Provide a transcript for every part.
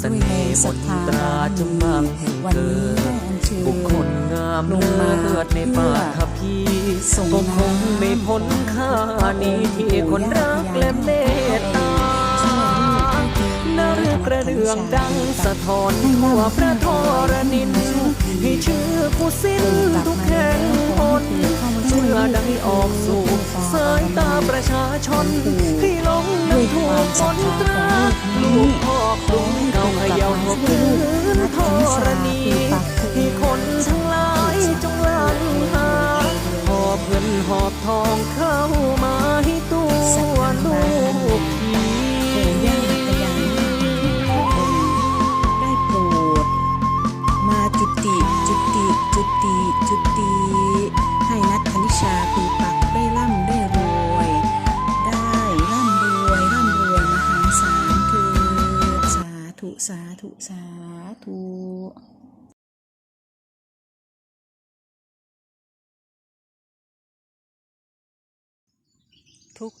เสน่ห์มนตราจงบังวันเกินี้ดได้อัญเชิญบุคคลงามเลิศในป่าทัพพีสงก็คงไม่พ้นค่านี้ที่คนรักและเมตตานารือกระเดืองดังสะท้อนทั่วพระทรนินให้ชื่อผู้สิ้นทุกแห่งหนเมื่อได้ออกสู่สายตาประชาชนให้หลงนั้นถูกมนตราลูกพ่อ อบทองเข้ามาให้ตัวลูกพีปู่ย่าตยายทุกคนได้โปรด มาจุติจุติจุติจุติให้นัทธนิชาคุณปักได้ร่ำได้รวย ได้ร่ำรวยร่ำรวยมหาศาลเถิดสาธุสาธุสาธุ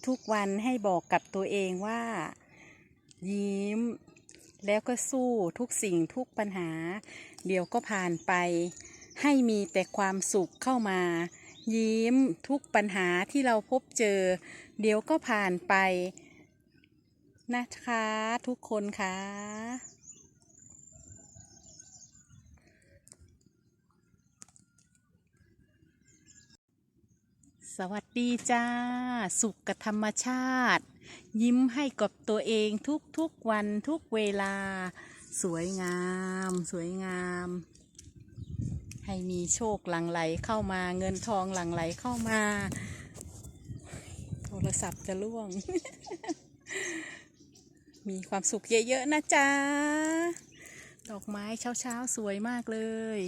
ทุกๆวันให้บอกกับตัวเองว่า ยิ้ม แล้วก็สู้ทุกสิ่งทุกปัญหา เดี๋ยวก็ผ่านไป ให้มีแต่ความสุขเข้ามา ยิ้มทุกปัญหาที่เราพบเจอ เดี๋ยวก็ผ่านไปนะคะทุกคนคะ สวัสดีจ้า สุขกับธรรมชาติ ยิ้มให้กับตัวเองทุกๆวันทุกเวลา สวยงาม สวยงาม ให้มีโชคหลั่งไหลเข้ามาเงินทองหลั่งไหลเข้ามา โทรศัพท์จะล่วง มีความสุขเยอะๆนะจ๊ะ ดอกไม้เช้าๆ สวยมากเลย